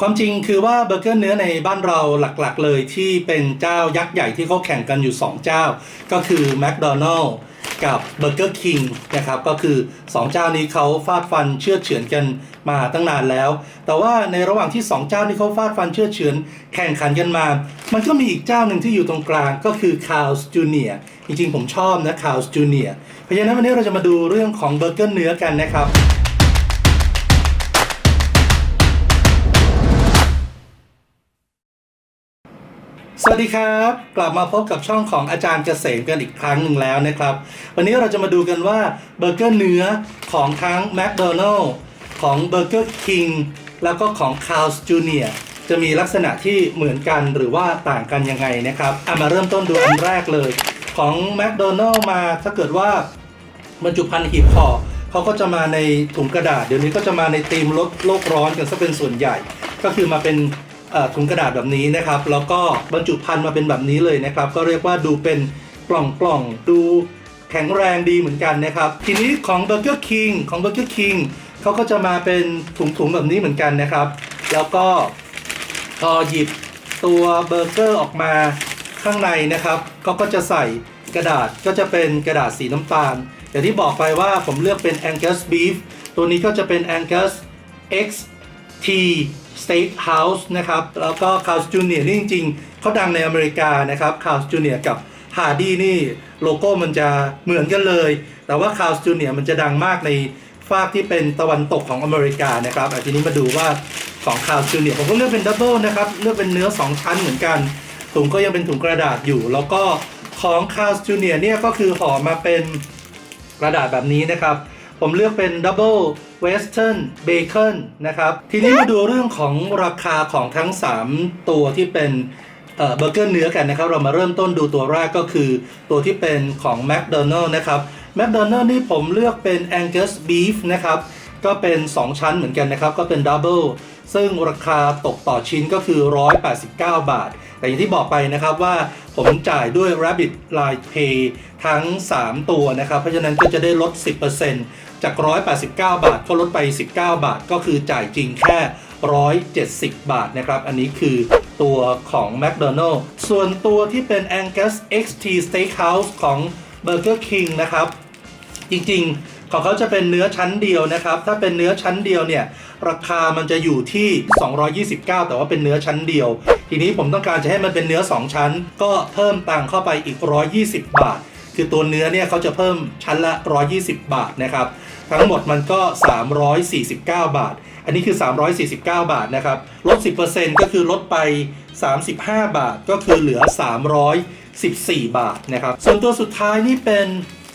ความจริงคือว่าเบอร์เกอร์เนื้อในบ้านเราหลักๆเลยที่เป็นเจ้ายักษ์ใหญ่ที่เขาแข่งกันอยู่ 2 เจ้า ก็คือ McDonald กับ Burger King นะครับก็คือ 2 เจ้านี้เขาฟาดฟันเชื่อเฉือนกันมาตั้งนานแล้ว แต่ว่าในระหว่างที่ 2 เจ้านี้เขาฟาดฟันเชื่อเฉือนแข่งขันกันมา มันก็มีอีกเจ้าหนึ่งที่อยู่ตรงกลางก็คือ Carl's Jr. จริงๆผมชอบนะ Carl's Jr. เพราะฉะนั้นวันนี้เราจะมาดูเรื่องของเบอร์เกอร์เนื้อกันนะครับ สวัสดีครับ กลับมาพบกับช่องของอาจารย์เกษมกันอีกครั้งหนึ่งแล้วนะครับ วันนี้เราจะมาดูกันว่าเบอร์เกอร์เนื้อของทั้ง McDonald ของ Burger King แล้วก็ของ Carl's Jr. จะมีลักษณะที่เหมือนกันหรือว่าต่างกันยังไงนะครับอะมาเริ่มต้นดูอันแรกเลย ของ McDonald มาถ้าเกิดว่าบรรจุภัณฑ์หีบห่อเขาก็จะมาในถุงกระดาษ เดี๋ยวนี้ก็จะมาในธีมลดโลกร้อนกันซะเป็นส่วนใหญ่ ก็คือมาเป็น ถุงกระดาษแบบนี้นะครับ แล้วก็บรรจุภัณฑ์มาเป็นแบบนี้เลยนะครับ ก็เรียกว่าดูเป็นกล่องกล่องๆดูแข็งแรงดีเหมือนกันนะครับ ทีนี้ของ Burger King ของ Burger King เขาก็จะมาเป็นถุงๆแบบนี้เหมือนกันนะครับ แล้วก็พอหยิบตัวเบอร์เกอร์ออกมาข้างในนะครับก็ก็จะใส่กระดาษก็จะเป็นกระดาษสีน้ำตาล อย่างที่บอกไปว่าผมเลือกเป็น Angus Beef ตัวนี้ก็จะเป็น Angus XT Steakhouse นะครับ แล้วก็ Carl's Jr. นี่จริงๆ เขาดังในอเมริกานะครับ Carl's Jr. กับ Hardy นี่โลโก้มันจะเหมือนกันเลย แต่ว่า Carl's Jr. มันจะดังมากในฝากที่เป็นตะวันตกของอเมริกานะครับทีนี้มาดูว่าของคาวจูเนียผมก็เลือกเป็นดับเบิลนะครับเลือกเป็นเนื้อ 2 ชั้นเหมือนกัน ถุงก็ยังเป็นถุงกระดาษอยู่ แล้วก็ของคาวจูเนียเนี่ยก็คือห่อมาเป็นกระดาษแบบนี้นะครับ ผมเลือกเป็น double western bacon นะครับ ทีนี้มาดูเรื่องของราคาของทั้ง 3 ตัวที่เป็นเบอร์เกอร์เนื้อกันนะครับ เรามาเริ่มต้นดูตัวแรกก็คือตัวที่เป็นของ McDonald นะครับ McDonald นี่ผมเลือกเป็น Angus Beef นะครับ ก็เป็น 2 ชั้นเหมือนกันนะครับ ก็เป็น double ซึ่งราคาตกต่อชิ้นก็คือ 189 บาท แต่อย่างที่บอกไปนะครับว่าผมจ่ายด้วย Rabbit Line Pay ทั้ง 3 ตัวนะครับ เพราะฉะนั้นก็จะได้ลด 10%จาก 189 บาทก็ลดไป 19 บาท ก็คือจ่ายจริงแค่ 170 บาทนะครับ อันนี้คือตัวของ McDonald ส่วนตัวที่เป็น Angus XT Steakhouse ของ Burger King นะครับ จริงๆ ของเขาจะเป็นเนื้อชั้นเดียวนะครับ ถ้าเป็นเนื้อชั้นเดียวเนี่ย ราคามันจะอยู่ที่ 229 แต่ว่าเป็นเนื้อชั้นเดียว ทีนี้ผมต้องการจะให้มันเป็นเนื้อ 2 ชั้น ก็เพิ่มตังเข้าไปอีก 120 บาท คือตัวเนื้อเนี่ยเขาจะเพิ่มชั้นละ 120 บาทนะครับ ทั้งหมดมันก็ 349 บาท อันนี้คือ 349 บาทนะครับ ลด 10%ก็คือลดไป 35 บาท ก็คือเหลือ 314 บาทนะครับ ส่วนตัวสุดท้ายนี่เป็น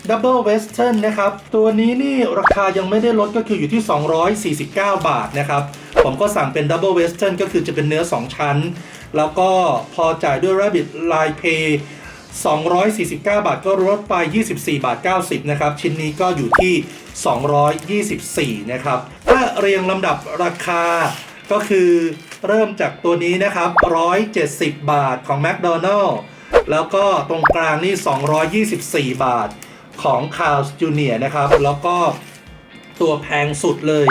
ดับเบิลเวสเทิร์นนะครับ ตัวนี้นี่ราคายังไม่ได้ลดก็คืออยู่ที่ 249 บาทนะครับ ผมก็สั่งเป็นดับเบิลเวสเทิร์นก็คือจะเป็นเนื้อ 2 ชั้น แล้วก็พอจ่ายด้วย Rabbit Line Pay 249 บาทก็ลดไป 24 บาท 90 นะครับ ชิ้นนี้ก็อยู่ที่ 224 นะครับ ถ้าเรียงลำดับราคาก็คือเริ่มจากตัวนี้นะครับ 170 บาทของ McDonald แล้วก็ตรงกลางนี่ 224 บาท ของ Carl's Jr. นะครับ แล้วก็ตัวแพงสุดเลย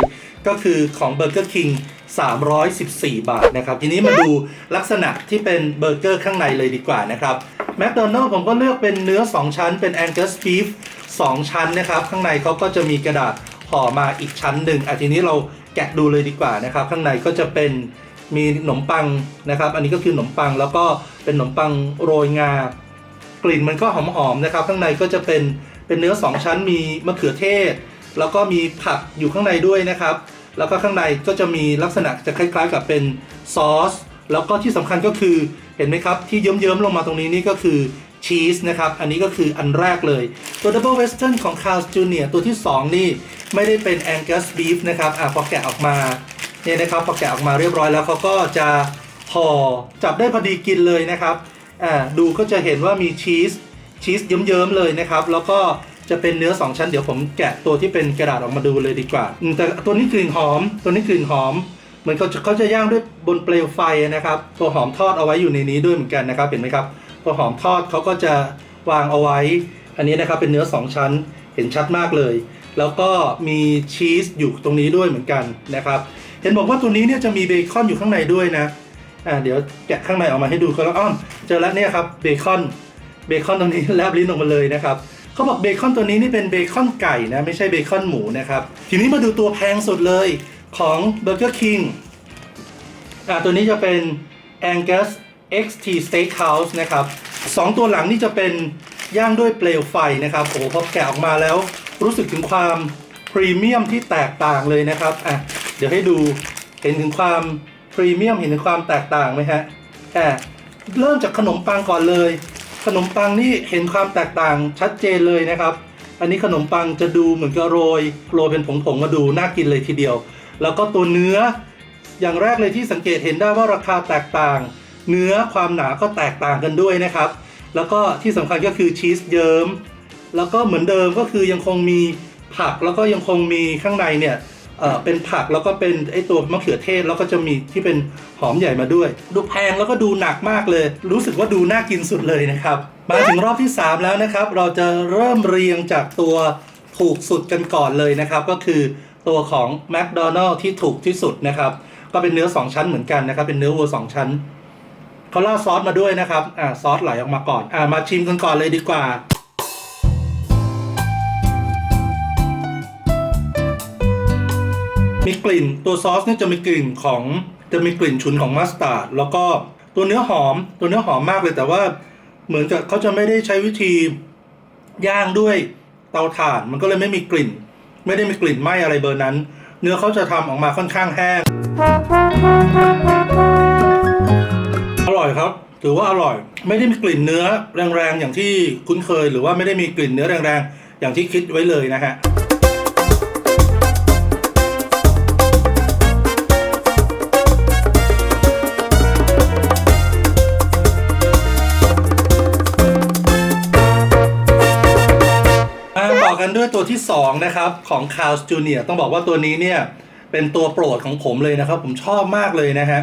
ก็คือของ Burger King 314 บาทนะครับ ทีนี้มาดูลักษณะที่เป็นเบอร์เกอร์ข้างในเลยดีกว่านะครับ McDonald ผมก็เลือกเป็นเนื้อ 2 ชั้นเป็น Angus Beef 2ชั้นนะครับ ข้างในเขาก็จะมีกระดาษห่อมาอีกชั้นหนึ่งอะทีนี้เราแกะดูเลยดีกว่านะครับ ข้างในก็จะเป็นมีขนมปังนะครับ อันนี้ก็คือขนมปังแล้วก็เป็นขนมปังโรยงากลิ่นมันก็หอมๆนะครับ ข้างในก็จะเป็น เป็นเนื้อ 2 ชั้นมีมะเขือเทศ แล้วก็มีผักอยู่ข้างในด้วยนะครับ แล้วก็ข้างในก็จะมีลักษณะจะคล้าย ๆ กับเป็นซอส แล้วก็ที่สำคัญก็คือเห็นไหมครับ ที่เยิ้มๆลงมาตรงนี้นี่ก็คือชีสนะครับ อันนี้ก็คืออันแรกเลย ตัว Double Western ของ Carl's Jr. ตัวที่ 2 นี่ไม่ได้เป็น Angus Beef นะครับอะพอแกะออกมาเนี่ยนะครับพอแกะออกมาเรียบร้อยแล้วเขาก็จะห่อจับได้พอดีกินเลยนะครับอ่าดูก็จะเห็นว่ามีชีส ชีสเยิ้มๆเลยนะครับ แล้วก็จะเป็นเนื้อ 2 ชั้นเดี๋ยวผมแกะตัวที่เป็นกระดาษออกมาดูเลยดีกว่าอืมแต่ตัวนี้กลิ่นหอม ตัวนี้กลิ่นหอมเหมือนเขาจะเขาจะย่างด้วยบนเปลวไฟนะครับ ตัวหอมทอดเอาไว้อยู่ในนี้ด้วยเหมือนกันนะครับเห็นไหมครับตัวหอมทอดเขาก็จะวางเอาไว้ อันนี้นะครับเป็นเนื้อ 2 ชั้นเห็นชัดมากเลย แล้วก็มีชีสอยู่ตรงนี้ด้วยเหมือนกันนะครับ เห็นบอกว่าตัวนี้เนี่ยจะมีเบคอนอยู่ข้างในด้วยนะอ่าเดี๋ยวแกะข้างในออกมาให้ดูก็แล้วอ้อมเจอแล้วเนี่ยครับเบคอน เบคอนตรงนี้แลบลิ้นออกมาเลยนะครับเขาบอกเบคอนตัวนี้นี่เป็นเบคอนไก่นะไม่ใช่เบคอนหมูนะครับทีนี้มาดูตัวแพงสุดเลยของ Burger King อ่าตัวนี้จะเป็น Angus XT Steakhouse นะครับสองตัวหลังนี่จะเป็นย่างด้วยเปลวไฟนะครับโอ้โหพอแกะออกมาแล้ว รู้สึกถึงความพรีเมียมที่แตกต่างเลยนะครับอะเดี๋ยวให้ดูเห็นถึงความพรีเมียมเห็นถึงความแตกต่างไหมฮะอะเริ่มจากขนมปังก่อนเลย ขนมปังนี่เห็นความแตกต่างชัดเจนเลยนะครับ อันนี้ขนมปังจะดูเหมือนกับโรยโรยเป็นผงๆมาดูน่ากินเลยทีเดียว แล้วก็ตัวเนื้อ อย่างแรกเลยที่สังเกตเห็นได้ว่าราคาแตกต่าง เนื้อความหนาก็แตกต่างกันด้วยนะครับ แล้วก็ที่สำคัญก็คือชีสเยิ้มแล้วก็เหมือนเดิมก็คือยังคงมีผักแล้วก็ยังคงมีข้างในเนี่ย เอ่อเป็นผักแล้วก็เป็นไอตัวมะเขือเทศแล้วก็จะมีที่เป็นหอมใหญ่มาด้วย ดูแพงแล้วก็ดูหนักมากเลย รู้สึกว่าดูน่ากินสุดเลยนะครับ มาถึงรอบที่ 3 แล้วนะครับ เราจะเริ่มเรียงจากตัวถูกสุดกันก่อนเลยนะครับ ก็คือตัวของ McDonald ที่ถูกที่สุดนะครับ ก็เป็นเนื้อ 2 ชั้นเหมือนกันนะครับ เป็นเนื้อวัว2ชั้นเขาราซอสมาด้วยนะครับอ่าซอสไหลออกมาก่อนอ่ามาชิมกันก่อนเลยดีกว่า กลิ่นตัวซอสเนี่ยจะมีกลิ่นของจะมีกลิ่นฉุนของมัสตาร์ดแล้วก็ตัวเนื้อหอมตัวเนื้อหอมมากเลยแต่ว่าเหมือนกับเขาจะไม่ได้ใช้วิธีย่างด้วยเตาถ่าน มันก็เลยไม่มีกลิ่น ไม่ได้มีกลิ่นไหม้อะไรเบอร์นั้น เนื้อเขาจะทำออกมาค่อนข้างแห้ง อร่อยครับ ถือว่าอร่อย ไม่ได้มีกลิ่นเนื้อแรงๆอย่างที่คุ้นเคย หรือว่าไม่ได้มีกลิ่นเนื้อแรงๆอย่างที่คิดไว้เลยนะฮะ อกันด้วตัวที่ 2 นะครับ ของ c a r l Junior ต้องบอกว่าตัวนี้เนี่ย เป็นตัวโปรดของผมเลยนะครับ ผมชอบมากเลยนะฮะ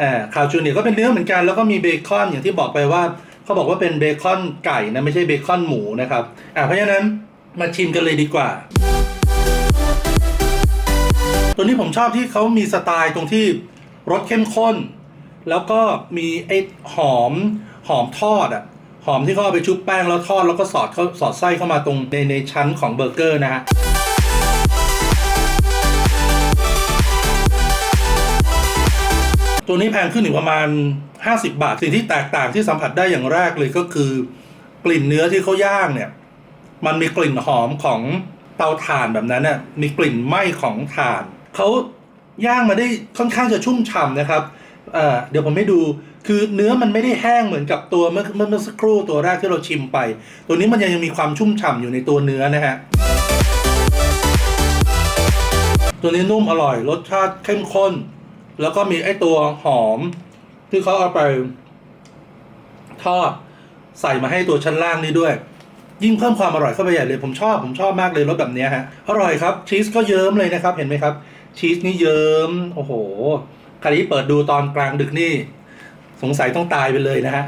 อ่าคาวจูเนียก็เป็นเนื้อเหมือนกันแล้วก็มีเบคอนอย่างที่บอกไปว่าเขาบอกว่าเป็นเบคอนไก่นะ ไม่ใช่เบคอนหมูนะครับอ่าเพราะฉะนั้นมาชิมกันเลยดีกว่า ตัวนี้ผมชอบที่เขามีสไตล์ตรงที่รสเข้มข้น แล้วก็มีไอ้หอมหอมทอดอะ หอมที่เขาเอาไปชุบแป้งแล้วทอดแล้วก็สอดเข้าสอดไส้เข้ามาตรงในในชั้นของเบอร์เกอร์นะฮะตัวนี้แพงขึ้นอีกประมาณ 50 บาท สิ่งที่แตกต่างที่สัมผัสได้อย่างแรกเลยก็คือกลิ่นเนื้อที่เขาย่างเนี่ย มันมีกลิ่นหอมของเตาถ่านแบบนั้นน่ะมีกลิ่นไหม้ของถ่าน เขาย่างมาได้ค่อนข้างจะชุ่มฉ่ำนะครับ อ่อเดี๋ยวผมให้ดู คือเนื้อมันไม่ได้แห้งเหมือนกับตัวเมื่อเมื่อสักครู่ตัวแรกที่เราชิมไป ตัวนี้มันยังมีความชุ่มฉ่ำอยู่ในตัวเนื้อนะฮะตัวนี้นุ่มอร่อยรสชาติเข้มข้น แล้วก็มีไอ้ตัวหอม ที่เขาเอาไป ทอดใส่มาให้ตัวชั้นล่างนี้ด้วย ยิ่งเพิ่มความอร่อยเข้าไปใหญ่เลยผมชอบผมชอบมากเลยรสแบบนี้ฮะอร่อยครับชีสก็เยิ้มเลยนะครับ เห็นไหมครับ ชีสนี่เยิ้มโอ้โห ครที่เปิดดูตอนกลางดึกนี่ สงสัยต้องตายไปเลยนะฮะ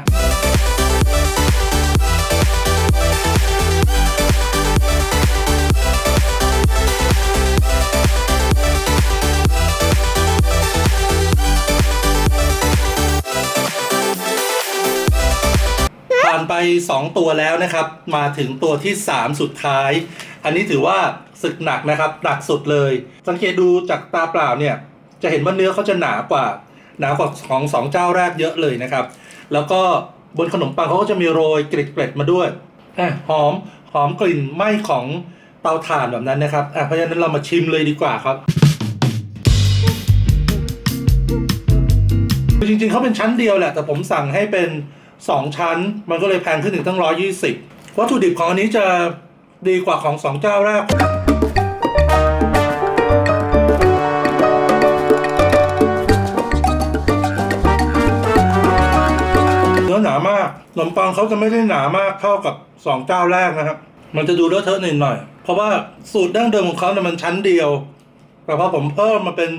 ผ่านไป 2 ตัวแล้วนะครับ มาถึงตัวที่ 3 สุดท้าย อันนี้ถือว่าศึกหนักนะครับ หนักสุดเลย สังเกตดูจากตาเปล่าเนี่ย จะเห็นว่าเนื้อเขาจะหนากว่า หนากว่าของสองเจ้าแรกเยอะเลยนะครับ แล้วก็บนขนมปังเขาก็จะมีโรยเกล็ดๆมาด้วยอะหอมหอมกลิ่นไหม้ของเตาถ่านแบบนั้นนะครับอะเพราะฉะนั้นเรามาชิมเลยดีกว่าครับจริงๆเขาเป็นชั้นเดียวแหละ แต่ผมสั่งให้เป็น 2 ชั้น มันก็เลยแพงขึ้นถึงตั้ง 120 วัตถุดิบของอันนี้จะดีกว่าของ 2 เจ้าแรก ขนมปังเขาจะไม่ได้หนามากเท่ากับสองเจ้าแรกนะครับ มันจะดูเลอะเทอะนิดหน่อย เพราะว่าสูตรดั้งเดิมของเขาเนี่ยมันชั้นเดียว แต่พอผมเพิ่มมาเป็น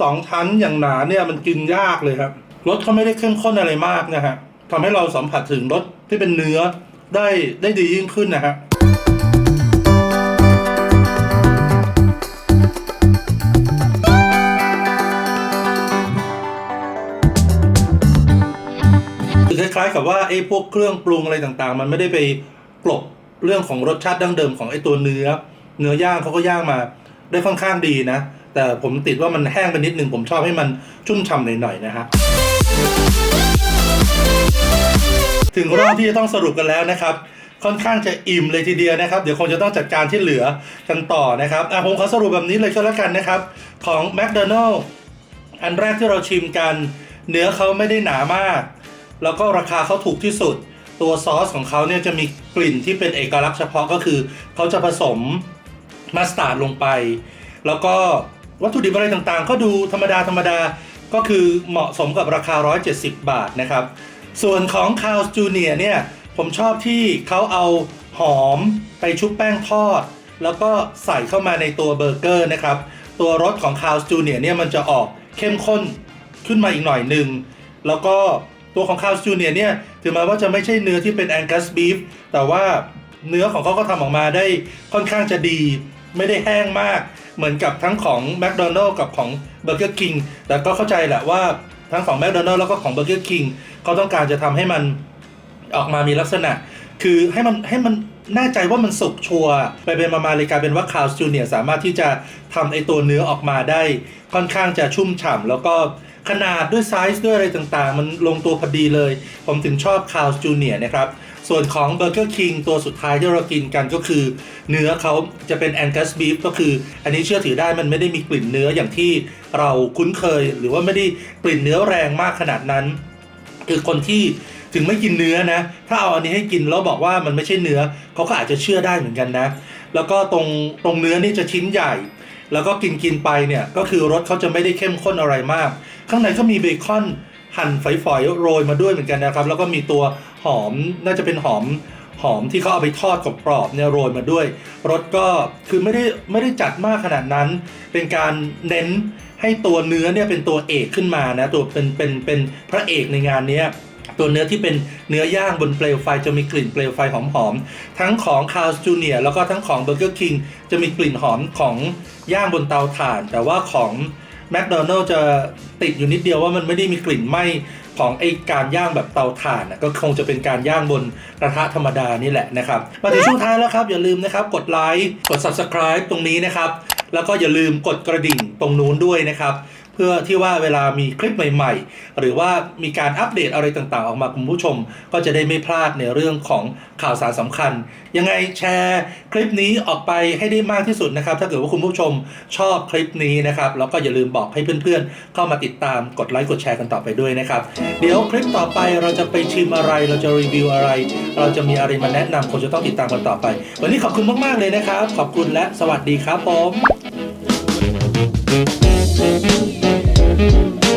สองชั้นอย่างหนาเนี่ยมันกินยากเลยครับรสเขาไม่ได้เข้มข้นอะไรมากนะฮะทำให้เราสัมผัสถึงรสที่เป็นเนื้อได้ได้ดียิ่งขึ้นนะฮะ ล้ายๆ กับว่าไอ้พวกเครื่องปรุงอะไรต่างๆ มันไม่ได้ไปกลบเรื่องของรสชาติดั้งเดิมของไอ้ตัวเนื้อ เนื้อย่างเขาก็ย่างมาได้ค่อนข้างดีนะ แต่ผมติดว่ามันแห้งไปนิดนึง ผมชอบให้มันชุ่มฉ่ำหน่อยๆนะฮะถึงรอบที่จะต้องสรุปกันแล้วนะครับ ค่อนข้างจะอิ่มเลยทีเดียวนะครับ เดี๋ยวคงจะต้องจัดการที่เหลือกันต่อนะครับอะผมขอสรุปแบบนี้เลยก็แล้วกันนะครับ ของ McDonald อันแรกที่เราชิมกัน เนื้อเขาไม่ได้หนามาก แล้วก็ราคาเขาถูกที่สุด ตัวซอสของเขาเนี่ยจะมีกลิ่นที่เป็นเอกลักษณ์เฉพาะก็คือ เขาจะผสมมัสตาร์ดลงไป แล้วก็วัตถุดิบอะไรต่างๆ ก็ดูธรรมดาธรรมดาก็คือเหมาะสมกับราคา 170 บาทนะครับ ส่วนของ c a r l Junior เนี่ยผมชอบที่เขาเอาหอมไปชุบแป้งทอด แล้วก็ใส่เข้ามาในตัวเบอร์เกอร์นะครับ ตัวรสของ c a r l Junior เนี่ยมันจะออกเข้มข้นขึ้นมาอีกหน่อยหนึ่งแล้วก็ ตัวของ c a r l Junior เนี่ยถึงแม้ว่าจะไม่ใช่เนื้อที่เป็น Angus Beef แต่ว่าเนื้อของเขาก็ทำออกมาได้ค่อนข้างจะดี ไม่ได้แห้งมาก เหมือนกับทั้งของ McDonald กับของ Burger King แต่ก็เข้าใจแหละว่าทั้งของ McDonald แล้วก็ของ Burger King เขาต้องการจะทำให้มันออกมามีลักษณะ คือให้มันให้มันแน่ใจว่ามันสุกชัวร์ไปเป็นมามาเลยกลายเป็นว่าคาวจูเนียสามารถที่จะทำไอตัวเนื้อออกมาได้ค่อนข้างจะชุ่มฉ่ำแล้วก็ ขนาดด้วยไซส์ด้วยอะไรต่างๆ มันลงตัวพอดีเลย ผมถึงชอบคาวจูเนียนะครับ ส่วนของ Burger King ตัวสุดท้ายที่เรากินกันก็คือ เนื้อเขาจะเป็น Angus Beef ก็คือ อันนี้เชื่อถือได้มันไม่ได้มีกลิ่นเนื้ออย่างที่เราคุ้นเคย หรือว่าไม่ได้กลิ่นเนื้อแรงมากขนาดนั้น คือคนที่ถึงไม่กินเนื้อนะ ถ้าเอาอันนี้ให้กินแล้วบอกว่ามันไม่ใช่เนื้อเขาก็อาจจะเชื่อได้เหมือนกันนะ แล้วก็ตรงตรงเนื้อนี่จะชิ้นใหญ่ แล้วก็กินกินไปเนี่ยก็คือรสเขาจะไม่ได้เข้มข้นอะไรมาก ข้างในก็มีเบคอนหั่นฝอยๆโรยมาด้วยเหมือนกันนะครับ แล้วก็มีตัวหอมน่าจะเป็นหอมหอมที่เขาเอาไปทอดกรอบๆเนี่ยโรยมาด้วยรสก็คือไม่ได้ไม่ได้จัดมากขนาดนั้น เป็นการเน้นให้ตัวเนื้อเนี่ยเป็นตัวเอกขึ้นมานะตัวเป็นเป็นเป็นพระเอกในงานเนี้ย ตัวเนื้อที่เป็นเนื้อย่างบนเปลวไฟจะมีกลิ่นเปลวไฟหอมๆ ทั้งของ c a r l Junior แล้วก็ทั้งของ Burger King จะมีกลิ่นหอมของย่างบนเตาถ่าน แต่ว่าของ McDonald จะติดอยู่นิดเดียวว่ามันไม่ได้มีกลิ่นไหม้ของไอการย่างแบบเตาถ่านก็คงจะเป็นการย่างบนกระทะธรรมดานี่แหละนะครับมาถึงช่วงท้ายแล้วครับ อย่าลืมนะครับ กดไลค์กด Subscribe ตรงนี้นะครับ แล้วก็อย่าลืมกดกระดิ่งตรงนู้นด้วยนะครับ พื่อที่ว่าเวลามีคลิปใหม่ๆ หรือว่ามีการอัปเดตอะไรต่างๆ ออกมาคุณผู้ชม ก็จะได้ไม่พลาดในเรื่องของข่าวสารสำคัญ ยังไงแชร์คลิปนี้ออกไปให้ได้มากที่สุดนะครับ ถ้าเกิดว่าคุณผู้ชมชอบคลิปนี้นะครับแล้วก็อย่าลืมบอกให้เพื่อนๆ เข้ามาติดตามกดไลค์กดแชร์กันต่อไปด้วยนะครับ เดี๋ยวคลิปต่อไปเราจะไปชิมอะไร เราจะรีวิวอะไร เราจะมีอะไรมาแนะนำคงจะต้องติดตามกันต่อไป วันนี้ขอบคุณมากๆเลยนะครับ ขอบคุณและสวัสดีครับผม Música